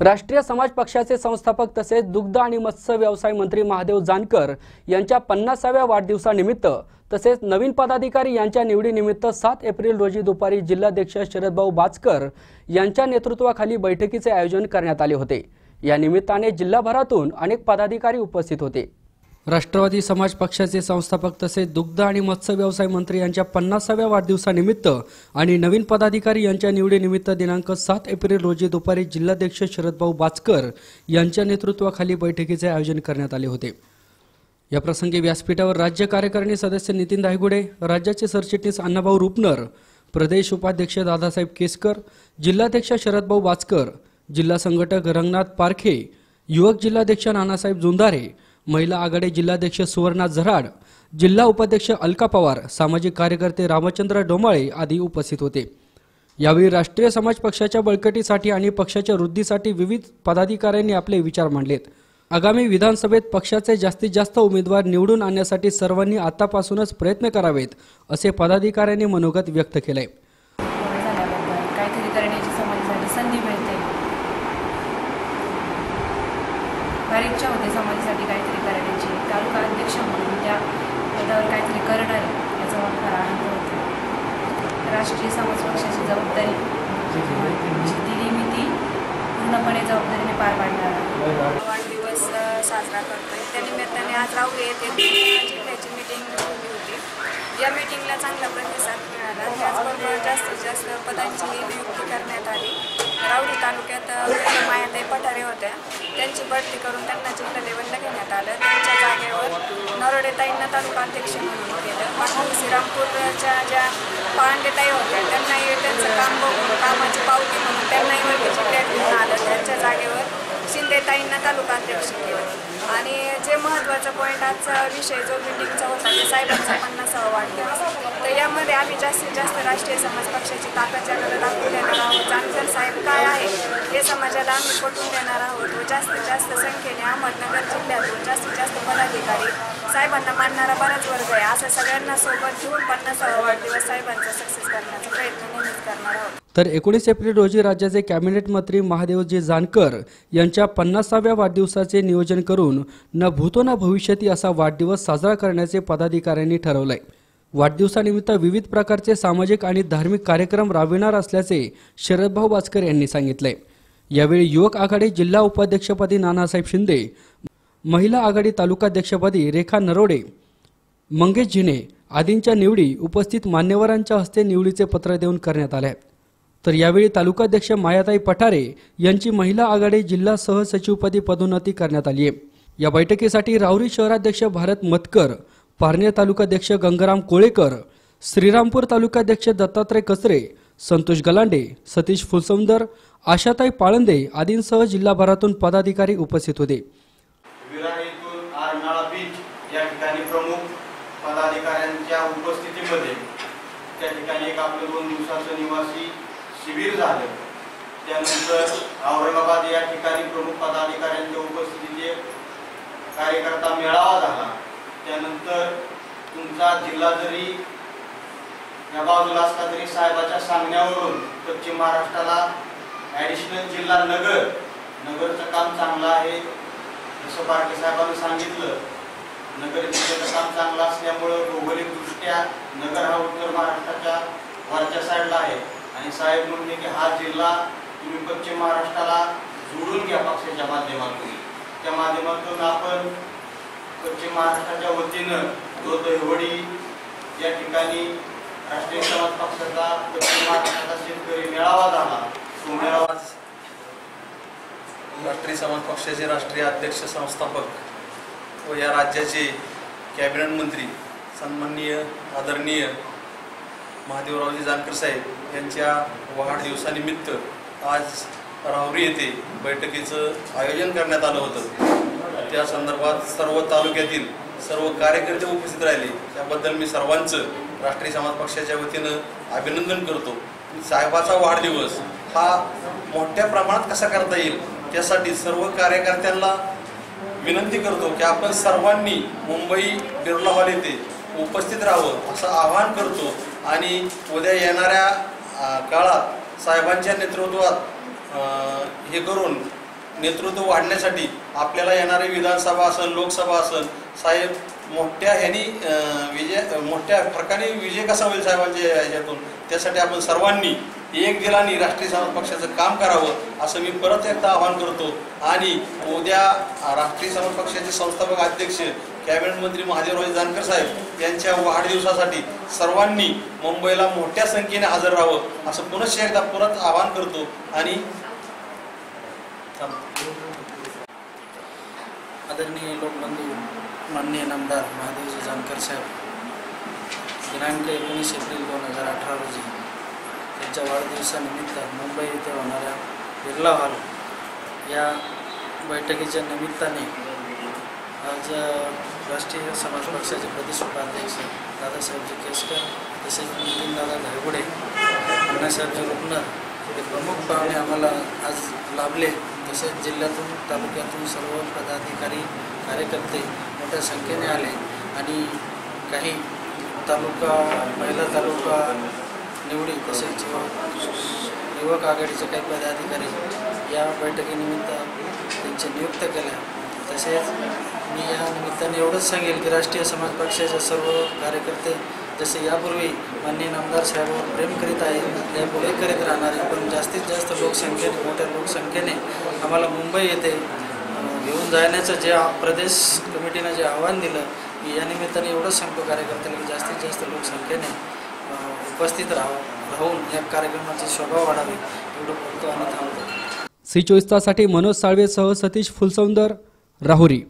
राष्ट्रीय समाज पक्षाचे संस्थापक तसेच दुग्ध आणि मत्स्य व्यवसाय मंत्री महादेव जानकर यांच्या पन्नासाव्या वाढदिवसानिमित्त तसेच नवीन पदाधिकारी यांच्या निवडीनिमित्त सात एप्रिल रोजी दुपारी जिल्हाध्यक्ष शरदभाऊ बाचकर यांच्या नेतृत्वाखाली बैठकीचे आयोजन करण्यात आले होते. या निमित्ताने जिल्हाभरातून अनेक पदाधिकारी उपस्थित होते. राष्ट्रवादी समाज पक्षाचे संस्थापक तसेच दुग्ध आणि मत्स्य व्यवसाय मंत्री यांच्या पन्नासाव्या वाढदिवसानिमित्त आणि नवीन पदाधिकारी यांच्या निवडीनिमित्त दिनांक सात एप्रिल रोजी दुपारी जिल्हाध्यक्ष शरदभाऊ बाचकर यांच्या नेतृत्वाखाली बैठकीचे आयोजन करण्यात आले होते. या प्रसंगी व्यासपीठावर राज्य कार्यकारिणी सदस्य नितीन दायगुडे राज्याचे सरचिटणीस अण्णाभाऊ रुपनर प्रदेश उपाध्यक्ष दादासाहेब केसकर जिल्हाध्यक्ष शरदभाऊ बाचकर जिल्हा संघटक रंगनाथ पारखे युवक जिल्हाध्यक्ष नानासाहेब जुंधारे महिला आघाडी जिल्हाध्यक्ष सुवर्णा झराड जिल्हा उपाध्यक्ष अलका पवार सामाजिक कार्यकर्ते रामचंद्र डोमाळे आदी उपस्थित होते. यावेळी राष्ट्रीय समाज पक्षाच्या बळकटीसाठी आणि पक्षाच्या वृद्धीसाठी विविध पदाधिकाऱ्यांनी आपले विचार मांडलेत. आगामी विधानसभेत पक्षाचे जास्तीत जास्त उमेदवार निवडून आणण्यासाठी सर्वांनी आतापासूनच प्रयत्न करावेत असे पदाधिकाऱ्यांनी मनोगत व्यक्त केलंय झाल्याबद्दल काहीतरी करण्याची समाजासाठी संधी मिळते फार इच्छा होते समाजासाठी काहीतरी करण्याची तालुका अध्यक्ष म्हणून त्या पदावर काहीतरी करणार आहे याचा मला फार आनंद होतो. राष्ट्रीय समाज पक्षाची जबाबदारी जी दिली मी ती पूर्णपणे जबाबदारीने पार पाडणार वाढदिवस साजरा करतोय. त्या निमित्ताने आज राहुल येते जिल्ह्याची मीटिंग ठेवली होती. या मीटिंगला चांगला प्रतिसाद मिळाला. त्याचबरोबर जास्तीत जास्त पदांची नियुक्ती करण्यात आली. राहुरी तालुक्यात पठारे होत्या. त्यांची बढती करून त्यांना जिल्हा लेवलला घेण्यात आलं. त्यांच्या जागेवर नरोडेताईंना तालुका अध्यक्ष म्हणून केलं. बाकी श्रीरामपूरच्या ज्या पांडेताई होत्या त्यांनाही त्यांचं काम बघून कामाची पावती म्हणून त्यांनाही वर्ग जिल्ह्यात घेऊन आलं. त्यांच्या जागेवर शिंदेताईंना तालुका अध्यक्ष केलं. आणि जे महत्त्वाचा पॉईंट आजचा विषय जो मिटिंगचा होता ते साहेबांचा पन्नासावा वाढदिवस. तर यामध्ये आम्ही जास्तीत जास्त राष्ट्रीय समाज पक्षाची ताकद जगाला दाखवून देणार आहोत जानकर साहेब काय आहे. हे समाजाला आम्ही पटवून देणार आहोत. व जास्तीत जास्त संख्येने अहमदनगर जिल्ह्यातून जास्तीत जास्त पदाधिकारी साहेबांना मानणारा बराच वर्ग आहे. असं सगळ्यांना सोबत घेऊन पन्नासावा वाढदिवस साहेबांचा सक्सेस करण्याचा प्रयत्न नेहमीच करणार आहोत. तर एकोणीस एप्रिल रोजी राज्याचे कॅबिनेट मंत्री महादेवजी जानकर यांच्या पन्नासाव्या वाढदिवसाचे नियोजन करून न भूतो ना भविष्यती असा वाढदिवस साजरा करण्याचे पदाधिकाऱ्यांनी ठरवलंय. वाढदिवसानिमित्त विविध प्रकारचे सामाजिक आणि धार्मिक कार्यक्रम राबविणार असल्याचे शरदभाऊ बाचकर यांनी सांगितले. यावेळी युवक आघाडी जिल्हा उपाध्यक्षपदी नानासाहेब शिंदे महिला आघाडी तालुकाध्यक्षपदी रेखा नरोडे मंगेश झिने आदींच्या निवडी उपस्थित मान्यवरांच्या हस्ते निवडीचे पत्र देऊन करण्यात आले. तर यावेळी तालुकाध्यक्ष मायाताई पठारे यांची महिला आघाडी जिल्हा सहसचिवपदी पदोन्नती करण्यात आली आहे या बैठकीसाठी राहुरी शहराध्यक्ष भारत मतकर पारनेर तालुकाध्यक्ष गंगाराम कोळेकर श्रीरामपूर तालुकाध्यक्ष दत्तात्रय कचरे संतोष गलांडे सतीश फुलसौंदर आशाताई पाळंदे आदींसह जिल्हाभरातून पदाधिकारी उपस्थित होते. या ठिकाणी प्रमुख पदाधिकाऱ्यांच्या उपस्थितीमध्ये त्या ठिकाणी एक आपलं दोन दिवसाचं निवासी शिबिर झालं. त्यानंतर औरंगाबाद या ठिकाणी प्रमुख पदाधिकाऱ्यांच्या उपस्थितीत कार्यकर्ता मेळावा झाला. त्यानंतर तुमचा जिल्हा जरी या बाजूला असला तरी साहेबाच्या सांगण्यावरून पश्चिम महाराष्ट्राला ॲडिशनल जिल्हा नगर नगरचं काम चांगलं आहे जसं पार्टी साहेबांनी सांगितलं. नगर जिल्ह्याचं काम चांगलं असल्यामुळं भौगोलिकदृष्ट्या नगर हा उत्तर महाराष्ट्राच्या वरच्या साईडला आहे. आणि साहेब म्हणले की हा जिल्हा तुम्ही पश्चिम महाराष्ट्राला जोडून घ्या पक्षाच्या माध्यमातून. त्या माध्यमातून आपण पश्चिम महाराष्ट्राच्या वतीनं जो दहिवडी या ठिकाणी राष्ट्रीय समाज पक्षाचा पश्चिम महाराष्ट्राचा शेतकरी मेळावा झाला. तो मेळावा राष्ट्रीय समाज पक्षाचे राष्ट्रीय अध्यक्ष संस्थापक व या राज्याचे कॅबिनेट मंत्री सन्माननीय आदरणीय महादेवरावजी जानकर साहेब यांच्या वाढदिवसानिमित्त आज राहुरी येथे बैठकीचं आयोजन करण्यात आलं होतं. त्या संदर्भात सर्व तालुक्यातील सर्व कार्यकर्ते उपस्थित राहिले. त्याबद्दल मी सर्वांचं राष्ट्रीय समाज पक्षाच्या वतीनं अभिनंदन करतो. साहेबाचा वाढदिवस हा मोठ्या प्रमाणात कसा करता येईल त्यासाठी सर्व कार्यकर्त्यांना विनंती करतो की आपण सर्वांनी मुंबई बिर्ला हॉल येथे उपस्थित राहावं असं आवाहन करतो. आणि उद्या येणाऱ्या काळात साहेबांच्या नेतृत्वात हे करून नेतृत्व वाढण्यासाठी आपल्याला येणारे विधानसभा असन लोकसभा असन साहेब मोठ्या ह्यानी विजय मोठ्या प्रकारे विजय कसा होईल साहेबांच्या ह्याच्यातून? त्यासाठी आपण सर्वांनी एक दिलाने राष्ट्रीय समाज पक्षाचं काम करावं असं मी परत एकदा आवाहन करतो. आणि उद्या राष्ट्रीय समाज पक्षाचे संस्थापक अध्यक्ष कॅबिनेट मंत्री महादेवराव जानकर साहेब यांच्या वाढदिवसासाठी सर्वांनी मुंबईला मोठ्या संख्येने हजर राहावं असं पुनश्च एकदा परत आवाहन करतो. आणि आदरणीय लोकबंधू माननीय नामदार महादेवजी जानकर साहेब दिनांक एकोणीस एप्रिल दोन हजार अठरा रोजी त्यांच्या वाढदिवसानिमित्त मुंबई येथे होणाऱ्या बिर्ला हॉल या बैठकीच्या निमित्ताने आज राष्ट्रीय समाज पक्षाचे प्रदेश उपाध्यक्ष दादासाहेबजी केसकर तसेच नितीनदादा धायगुडे अण्णासाहेबजी रुपनर हे प्रमुख पाहुणे आम्हाला आज लाभले. तसेच जिल्ह्यातून तालुक्यातून सर्व पदाधिकारी कार्यकर्ते मोठ्या संख्येने आले. आणि काही तालुका महिला तालुका निवडी तसेच युवक आघाडीचे काही पदाधिकारी या बैठकीनिमित्त त्यांच्या नियुक्त केल्या तसेच मी या निमित्ताने एवढंच सांगेल की राष्ट्रीय समाज पक्षाचे सर्व कार्यकर्ते जसे यापूर्वी माननीय नामदार साहेबांवर प्रेम करीत आहेत यापुढे करीत राहणार आहे. पण जास्तीत जास्त लोकसंख्येने मोठ्या लोकसंख्येने आम्हाला मुंबई येथे घेऊन जाण्याचं जे प्रदेश कमिटीनं जे आव्हान दिलं मी या निमित्ताने एवढंच सांगतो कार्यकर्त्यांनी की जास्तीत जास्त लोकसंख्येने उपस्थित राहावं राहून या कार्यक्रमाची शोभा वाढावी एवढं बोलतो आणि थांबतो सी चोवीस तासाठी मनोज साळवेसह सतीश फुलसौंदर राहुरी.